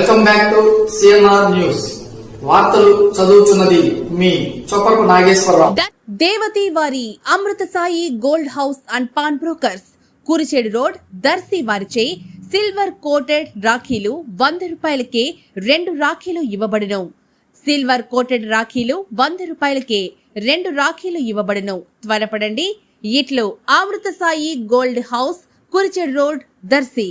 Welcome back to CNR news. వార్తలు చదువుతున్నది మీ చొప్పకు నాగేశ్వరరావు. దేవతి వారి Amrutha Sai gold house and pawn brokers. Kurichedu road Darsi వారిచే సిల్వర్ కోటెడ్ రాఖీలు వంద రూపాయలకే రెండు రాఖీలు ఇవ్వబడను. సిల్వర్ కోటెడ్ రాఖీలు వంద రూపాయలకే రెండు రాఖీలు ఇవ్వబడును. త్వరపడండి ఇట్లు Amrutha Sai gold house Kurichedu road Darsi.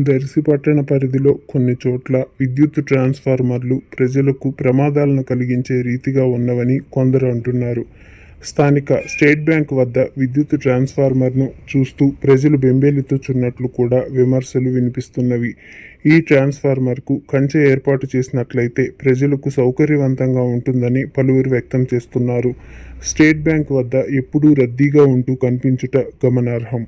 Darsi పట్టణ పరిధిలో కొన్ని చోట్ల విద్యుత్ ట్రాన్స్ఫార్మర్లు ప్రజలకు ప్రమాదాలను కలిగించే రీతిగా ఉన్నవని కొందరు అంటున్నారు. స్థానిక స్టేట్ బ్యాంక్ వద్ద విద్యుత్ ట్రాన్స్ఫార్మర్ను చూస్తూ ప్రజలు బెంబేలెత్తుచున్నట్లు కూడా విమర్శలు వినిపిస్తున్నవి. ఈ ట్రాన్స్ఫార్మర్కు కంచె ఏర్పాటు చేసినట్లయితే ప్రజలకు సౌకర్యవంతంగా ఉంటుందని పలువురు వ్యక్తం చేస్తున్నారు. స్టేట్ బ్యాంక్ వద్ద ఎప్పుడూ రద్దీగా ఉంటూ కనిపించుట గమనార్హం.